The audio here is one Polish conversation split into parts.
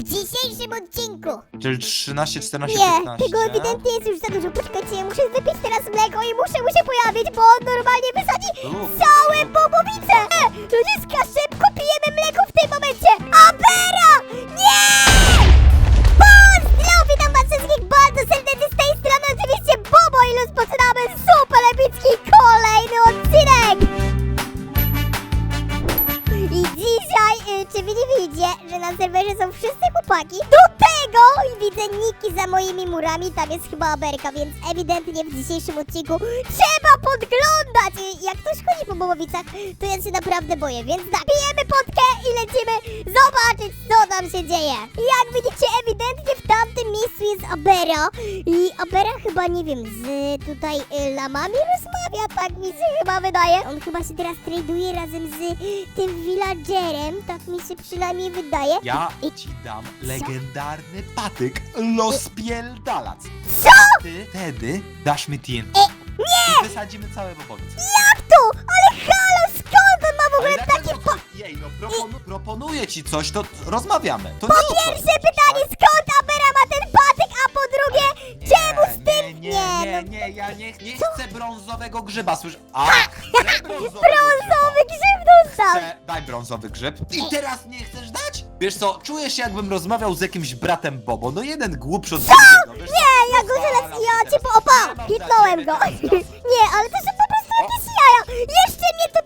w dzisiejszym odcinku. Czyli 13, 14, Nie, 15. tego ewidentnie jest już za dużo. Poczekajcie, ja muszę wypić teraz mleko i muszę mu się pojawić, bo on normalnie wysadzi Uf. całe bobowice. E, ludziska, szybko pijemy mleko w tym momencie. Abera! Nie! Pozdro! Witam was wszystkich bardzo serdecznie z tej strony, oczywiście Bobo i rozpoczynamy super epicki kolejny odcinek. I dzisiaj, y, czy wy nie widzicie, że na serwerze są wszyscy chłopaki? Do tego widzę niki za moimi murami, tam jest chyba Aberka, więc ewidentnie w dzisiejszym odcinku trzeba podglądać. Y, Jak ktoś chodzi po Bobowicach, to ja się naprawdę boję, więc tak, pijemy potkę i lecimy zobaczyć, co tam się dzieje. Jak widzicie, ewidentnie w tamtym miejscu jest Abera i Abera chyba, nie wiem, z tutaj y, lamami rozmawia, tak mi się chyba wydaje. On chyba się teraz traduje razem z tym villagerem, tak mi się przynajmniej wydaje. Ja I- ci dam legendarny patyk Los Pierdalac. Co? Ty wtedy dasz mi TNT. E, nie! I wysadzimy całe bobowice. Jak to? Ale halo, skąd on ma w ogóle dlaczego po... to- Jej, no proponu, proponuję ci coś, to rozmawiamy. To Po nie o co pierwsze pytanie, tak? skąd nie, ja nie, nie chcę brązowego grzyba, słysz? A, chcę brązowy grzyba. grzyb dostał. Chcę, daj brązowy grzyb. I teraz nie chcesz dać? Wiesz co, czuję się jakbym rozmawiał z jakimś bratem Bobo, no jeden głupszy od drugiego. wiesz co? Nie, ja go zaraz, Rozwalam ja cię cię po... teraz. Opa, Nie mam dla hitnąłem ciebie go. teraz czasu. Nie, ale to są po prostu jakieś jaja. Jeszcze mnie tu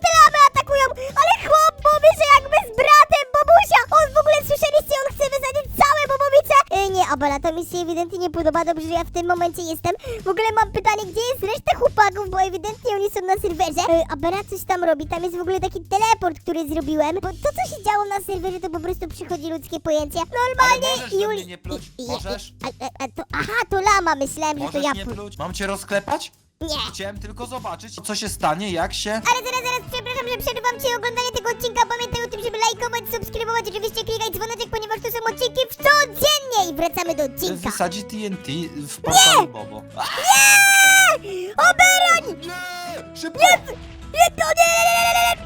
ewidentnie nie podoba. Dobrze, że ja w tym momencie jestem. W ogóle mam pytanie, gdzie jest reszta chłopaków, bo ewidentnie oni są na serwerze. E, Abela coś tam robi, tam jest w ogóle taki teleport, który zrobiłem. Bo to, co się działo na serwerze, to po prostu przychodzi ludzkie pojęcie. Normalnie, Ale możesz do Juli... nie pluć? i- i- Możesz? A, a, a to, aha, to lama, myślałem, że to Możesz ja... nie pl- pluć? Mam cię rozklepać? Nie. Chciałem tylko zobaczyć, co się stanie, jak się... Ale zaraz, zaraz, przepraszam, że przerywam ci oglądanie tego odcinka. Pamiętaj o tym, żeby lajkować, subskrybować, oczywiście klikać dzwoneczek, ponieważ to są odcinki w codziennie i wracamy do odcinka. Wysadzi TNT w portalu Bobo. A, Nie! Oberań! Nie! Szybko! Nie, to nie, nie,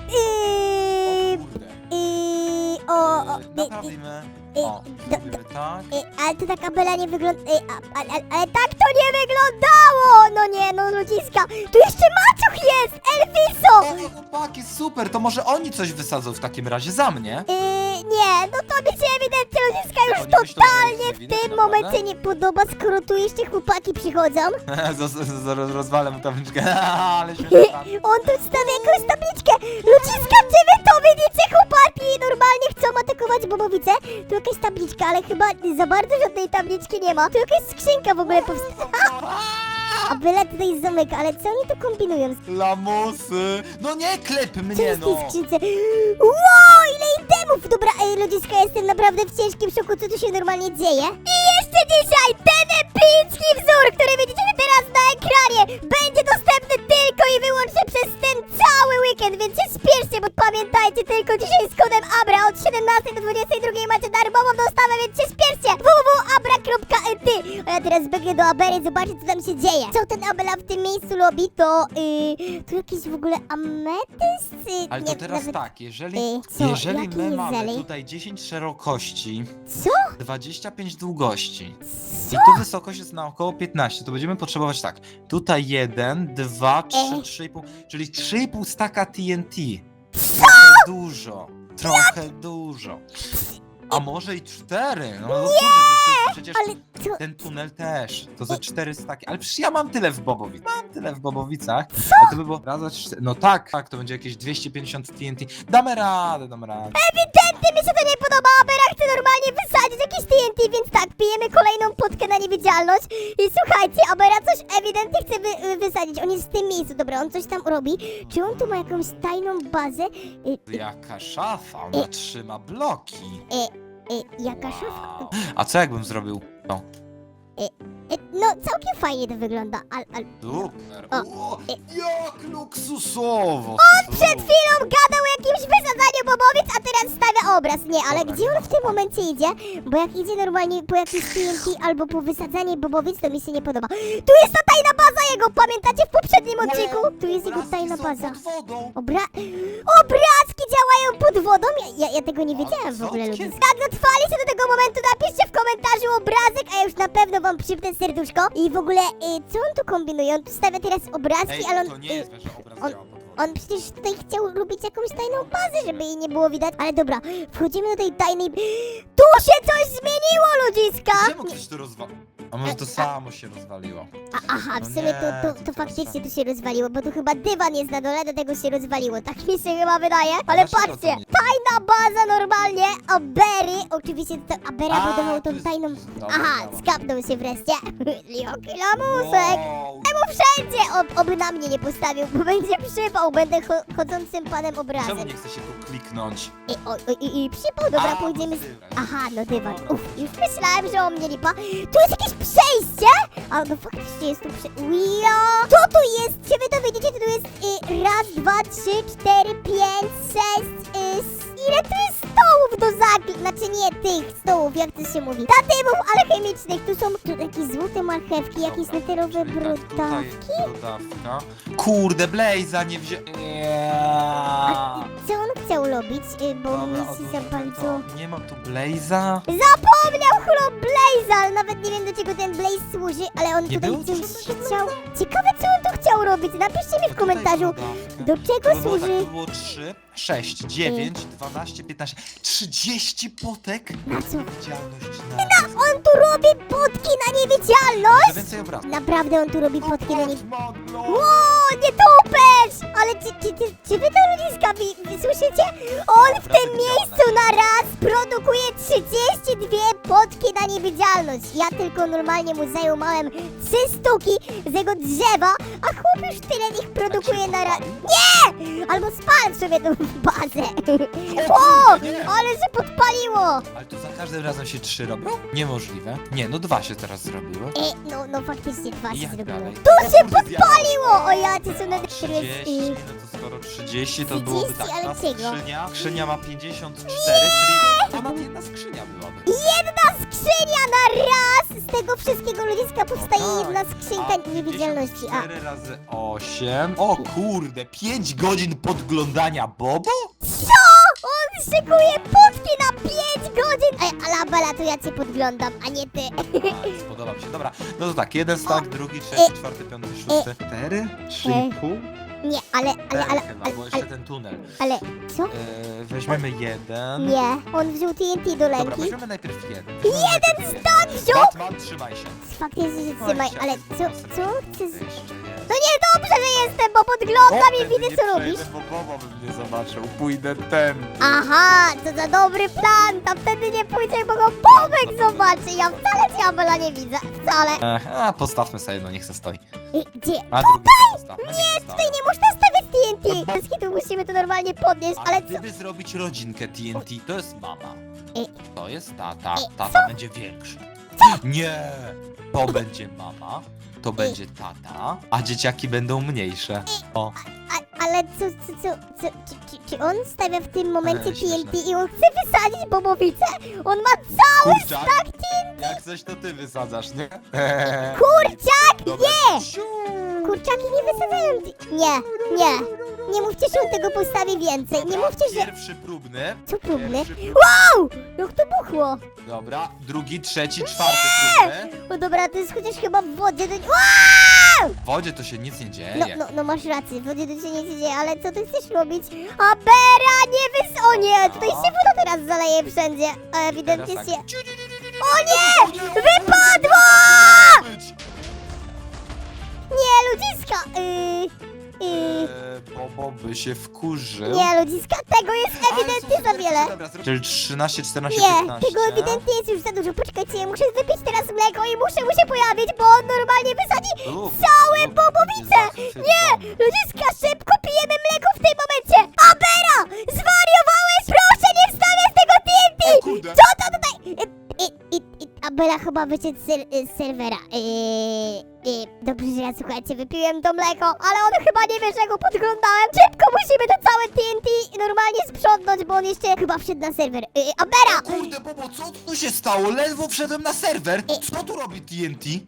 nie, nie. kurde. Yy, yy, o, o, Yy, yy, Naprawimy. O, do- zrobimy tak. yy, ale to tak Abela nie wygląda, yy, a- ale, ale tak to nie wyglądało! No nie, no ludziska, tu jeszcze maciuch jest, Elviso! O, chłopaki, super, to może oni coś wysadzą w takim razie za mnie? Yy, nie, no to mi się ewidentnie ludziska już Oni myślą, że ich w tym momencie nie podoba, skoro tu jeszcze chłopaki przychodzą. Z- z- z- Rozwalę mu tabliczkę, ale plan. On tu stawia jakąś tabliczkę. Ludziska, czy wy to widzicie, chłopaki? Normalnie chcą atakować bobowice. Tu jakaś tabliczka, ale chyba za bardzo żadnej tabliczki nie ma. Tu jakaś skrzynka w ogóle powstała. A byle tutaj zamyka, ale co oni tu kombinują? Lamusy! No nie klep Co mnie, jest w tej no! skrzynce? Wow, ile itemów! Dobra, ej, ludziska, jestem naprawdę w ciężkim szoku, co tu się normalnie dzieje. I jeszcze dzisiaj ten epicki wzór, który widzicie teraz na ekranie, będzie dostępny tylko i wyłącznie przez ten cały weekend, więc się spieszcie, bo pamiętajcie, tylko dzisiaj z kodem ABRA od 17 do 22 macie darmową dostawę, więc się spieszcie! A ja teraz biegnę do Abery, zobaczyć co tam się dzieje. Co ten Abela w tym miejscu robi, to yy, tu jakiś w ogóle ametyst? Yy, Ale nie, to teraz nawet- tak, jeżeli, Ej, co? jeżeli Jaki my jest mamy zelej? tutaj 10 szerokości, Co? 25 długości i tu wysokość jest na około 15, to będziemy potrzebować tak, tutaj 1, 2, 3, Ej. 3,5, czyli 3,5 staka TNT. Trochę dużo, trochę dużo. A może i 4, no, no przecież, przecież Ale co? ten tunel też, to ze 4 staki, ale przecież ja mam tyle w Bobowicach, mam tyle w Bobowicach, a to by było raz, dwa, trzy, no tak, tak, to będzie jakieś 250 TNT, damy radę, damy radę. Ewidentnie mi się to nie podoba, Abera chce normalnie wysadzić jakieś TNT, więc tak, pijemy kolejną potkę na niewidzialność i słuchajcie, Abera coś ewidentnie chce wy, y, wysadzić, on jest w tym miejscu, dobra, on coś tam robi, czy on tu ma jakąś tajną bazę? Y, y, Jaka szafa, ona trzyma bloki. y, jaka szafa? Wow. A co jakbym zrobił? No, Y, no, całkiem fajnie to wygląda, al, al. super. O, O, jak luksusowo. Przed chwilą gadał o jakimś wysadzaniu stawia obraz. Nie, ale Dobra, gdzie on w tym momencie idzie? Bo jak idzie normalnie po jakieś TNT albo po wysadzanie bobowic, to mi się nie podoba. Tu jest ta tajna baza jego, pamiętacie w poprzednim odcinku? Tu jest jego tajna baza. Obra... Obrazki działają pod wodą? Ja, ja, ja tego nie wiedziałem w ogóle, ludzie. Jak dotrwaliście do tego momentu, napiszcie obrazek, a ja już na pewno wam przypnę serduszko. I w ogóle, y, co on tu kombinuje? On tu stawia teraz obrazki, Ej, ale on... to nie y, jest wiesz, że obraz on- działa. On przecież tutaj chciał robić jakąś tajną bazę, żeby jej nie było widać. Ale dobra, wchodzimy do tej tajnej... Tu się coś zmieniło, ludziska! Czemu ktoś to rozwalił? A może to samo się rozwaliło? A, aha, w No sumie nie, to, to, to to faktycznie tu się rozwaliło, bo tu chyba dywan jest na dole, do tego się rozwaliło. Tak mi się chyba wydaje. Ale dlaczego to patrzcie, nie- tajna baza normalnie, a Berry, oczywiście to A, budował to tą jest- tajną... dobra, Aha, skapnął się wreszcie. Joki lamusek. Wow. Czemu wszędzie? Ob, oby na mnie nie postawił, bo będzie przypał, będę cho chodzącym panem Czemu obrazem. nie chce się tu kliknąć? I, o, o, i, i przypał, dobra, A, pójdziemy... Z... dywan. Aha, no dywan. Dobra. Uff, już myślałem, że o mnie lipa. Tu jest przejście? A no faktycznie jest tu przejście. Co tu jest? Czy wy to widzicie? To tu jest y, raz, dwa, trzy, cztery, pięć, sześć, y, ile tu jest stołów do zakli... Znaczy nie tych stołów, jak to się mówi. Statywów alchemicznych. Tu są tu jakieś złote marchewki, jakieś neterowe brudawki. Brudawka. Kurde, Blaze'a nie wzię... Yeah. Co on chciał robić? Y, bo Dobra, mi się za bardzo... to. Nie ma tu Blaze'a. Zapomniał chłop Blaze, ale nawet nie wiem do czego ten Blaze służy, ale on tutaj było coś chciał. Ciekawe co on tu chciał robić, napiszcie mi w komentarzu. Do czego To tak, służy? to było 3, 6, 9, 12, 15, 30 potek Na co? Widzialność na raz. On tu robi potki na niewidzialność? Więcej obrazów. Naprawdę on tu robi potki na niewidzialność. No. Ło, nie topesz! Ale czy, czy, czy, czy wy to ludziska wy słyszycie? On w tym miejscu na raz produkuje 32 potki na niewidzialność. Ja tylko normalnie mu zajumałem 3 sztuki z jego drzewa, a chłop już tyle ich produkuje na raz. Nie! Albo spal sobie tą bazę. O! Ale się podpaliło! Ale to za każdym razem się trzy robią? Niemożliwe. Nie, no dwa się teraz zrobiły. E, no, no faktycznie dwa się jak zrobiły. dalej? Tu się podpaliło! O ja, ty są na 30, no to skoro 30 to 30, byłoby tak, ale czego? skrzynia, skrzynia ma 54, czyli ponad jedna skrzynia byłaby. Jedna skrzynia na raz! Z tego wszystkiego ludziska powstaje tak. jedna skrzynka A niewidzialności. A 54 razy 8. O kurde, 5 godzin podglądania Bobo? co? On szykuje potki na 5 godzin! Ej, ale Bela, to ja cię podglądam, a nie ty. A, Spodoba mi się. Dobra, no to tak, jeden stack, drugi, trzeci, czwarty, piąty, szósty. Cztery? Trzy i pół? Nie, ale, ale, ale, chyba, ale, bo jeszcze ale, ten tunel. ale, co? E, weźmiemy jeden. Nie, on wziął TNT do Dobra, lęki. weźmiemy najpierw jeden. Jeden stack wziął? Batman, trzymaj się. Faktycznie się trzymaj, ale co, co Jeszcze jest. No niedobrze, że jestem, bo podglądam i widzę nie co robisz. bo Bobo by mnie zobaczył. Pójdę ten. Aha, co za dobry plan, tam wtedy nie pójdzie, bo go Bobek zobaczy. Ja wcale Diabela nie widzę, wcale. Ech, a, postawmy sobie, no niech se stoi. I, gdzie? A drugi. Nie, Tutaj nie można stawiać TNT. Wszystkie tu musimy to normalnie podnieść, Ale ale co? gdyby zrobić rodzinkę TNT, to jest mama. I- To jest tata. I Tata będzie większy. Nie! To będzie mama, to będzie tata, a dzieciaki będą mniejsze. O, A, ale co, co, co, co czy, czy, czy on stawia w tym momencie Ej, śmieszne. TNT i on chce wysadzić bobowicę? On ma cały kurczak! stack TNT. Jak coś to ty wysadzasz, nie? Kurczak! Dobra. Kurczaki nie wysadzają Nie, nie. Nie mówcie, że on tego postawi więcej. Nie mówcie, że... Pierwszy próbny. Co próbny? Pierwszy próbny. Wow! Jak to buchło? Dobra, drugi, trzeci, czwarty próbny. No dobra, to jest chociaż chyba w wodzie. To... Wow! W wodzie to się nic nie dzieje. No, no, no masz rację, w wodzie to się nie dzieje, ale co ty chcesz robić? Abera, nie wys... O nie, tutaj się woda teraz zaleje wszędzie. A ewidentnie Teraz się... tak. O nie! Wypadło! Ludziska! Yy... Yy... Eee, Bobo by się wkurzył. Nie, ludziska, tego jest ewidentnie za wiele. Dobra, zrób- Czyli 13, 14, Nie, 15. tego ewidentnie jest już za dużo. Poczekajcie, ja muszę wypić teraz mleko i muszę mu się pojawić, bo on normalnie wysadzi Uf, całe uf, bobowice! Nie! Ludziska, szybko pijemy mleko w tym momencie! Abera! Zwariowałeś? Proszę nie wstawiać tego TNT! O kurde. Co to tutaj? I, i, i, Abela chyba wyszedł z, ser, z serwera. I, dobrze, że ja słuchajcie, wypiłem to mleko, ale on chyba nie wie, że go podglądałem. Szybko musimy to całe TNT normalnie sprzątnąć, bo on jeszcze chyba wszedł na serwer. Y, Abera! Kurde, Bobo, co tu się stało? Ledwo wszedłem na serwer. Co tu robi TNT? I,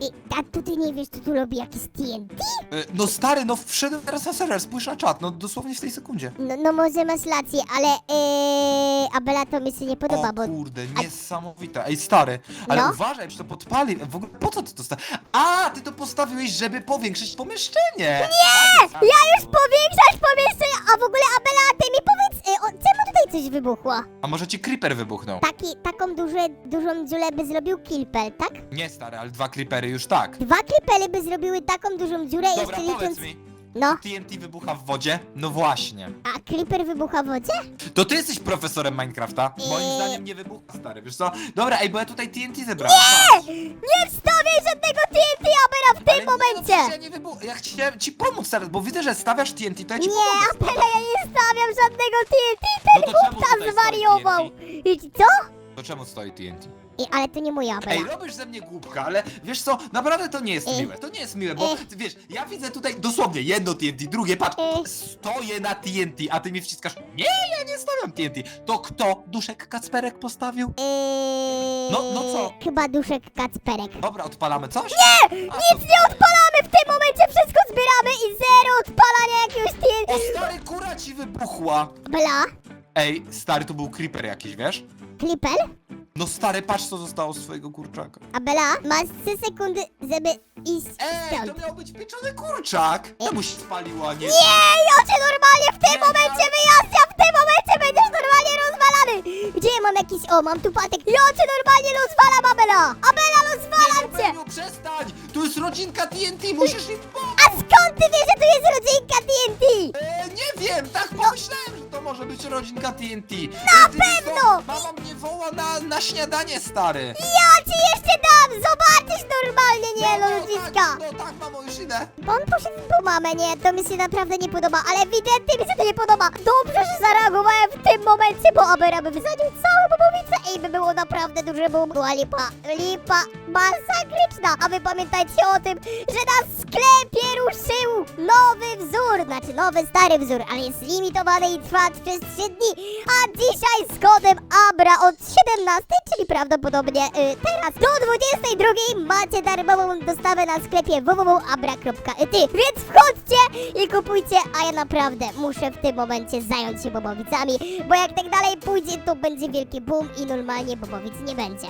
i, a tu ty nie wiesz, co tu robi jakiś TNT? E, No stary, no wszedłem teraz na serwer, spójrz na czat, no dosłownie w tej sekundzie. No, no może masz rację, ale yy, Abela to mi się nie podoba, O bo... kurde, niesamowite. Ej, stary, ale No? uważaj, że to podpali. W ogóle po co ty to stawiłeś? A, ty to postawiłeś, żeby powiększyć pomieszczenie. Nie! Ja już powiększać pomieszczenie, a w ogóle Abela, ty mi powiedz, yy, o, czemu tutaj coś wybuchło? A może ci creeper wybuchnął? Taki, taką duże, dużą dziurę by zrobił Kilpel, tak? Nie, stary, ale dwa creepery już tak. Dwa Kilpely by zrobiły taką dużą dziurę, Dobra, jeszcze powiedz licząc... mi, No, TNT wybucha w wodzie? No właśnie. a Creeper wybucha w wodzie? To ty jesteś profesorem Minecrafta? Moim Eee. zdaniem nie wybucha, stary, wiesz co? Dobra, ej, bo ja tutaj TNT zebrałem. patrz. Nie wstawiaj żadnego TNT, Abela, w tym Ale Nie, no, momencie! przecież ja nie wybuch... Ja chciałem ci pomóc teraz, bo widzę, że stawiasz TNT, to ja ci Nie, pomogę. Abela, ja nie stawiam żadnego TNT, No ten to czemu chłopca tutaj stoi zwariował! TNT? I co? To czemu stoi TNT? I, ale to nie moja. Ej, robisz ze mnie głupka, ale wiesz co, naprawdę to nie jest Ej. miłe, to nie jest miłe, bo Ej. ty wiesz, ja widzę tutaj dosłownie jedno TNT, drugie, patrz, Ej. stoję na TNT, a ty mi wciskasz, nie, ja nie stawiam TNT. To kto Duszek Kacperek postawił? Eee, No- no co? Chyba duszek Kacperek. Dobra, odpalamy coś? Nie! Nic nie odpalamy! W tym momencie wszystko zbieramy i zero odpalania jakiegoś TNT. O, stary, kura ci wybuchła! Bla, Ej, stary, to był creeper jakiś, wiesz? Klipel, No stary, patrz co zostało z twojego kurczaka. a Bela, masz 3 sekundy, żeby iść Ej, stąd. to miał być pieczony kurczak! Czemu się spaliła, nie? Nie, ja cię normalnie w tym momencie wyjaśniam, w tym momencie będziesz Gdzie mam jakiś, o, mam tu patek, ja cię normalnie rozwalam, Abela! Abela, rozwalam cię! Beniu, przestań! Tu jest rodzinka TNT, musisz im pomóc! A skąd ty wiesz, że tu jest rodzinka TNT? E, nie wiem, tak pomyślałem, że to może być rodzinka TNT. Na pewno! Mama mnie woła na, na śniadanie, stary. Ja ci jeszcze dam, zobaczysz normalnie, nie, no, no, tak, no tak, mamo, już idę. Bo on poszedł po mamę, nie, to mi się naprawdę nie podoba, ale ewidentnie mi się to nie podoba. Dobrze, że zareagowałem w tym momencie, bo Abera by wysadził całą bobowicę i by było naprawdę duże boom. Była lipa, lipa masakryczna. A wy pamiętajcie o tym, że na sklepie ruszył nowy wzór, znaczy nowy stary wzór, ale jest limitowany i trwa przez 3 dni. A dzisiaj z kodem ABRA od 17, czyli prawdopodobnie y, teraz do 22 macie darmową dostawę na sklepie www.abra.it. Więc wchodźcie i kupujcie, a ja naprawdę muszę w tym momencie zająć się bobowicami, bo jak tak dalej pójdzie, to będzie wielki boom i normalnie bobowic nie będzie.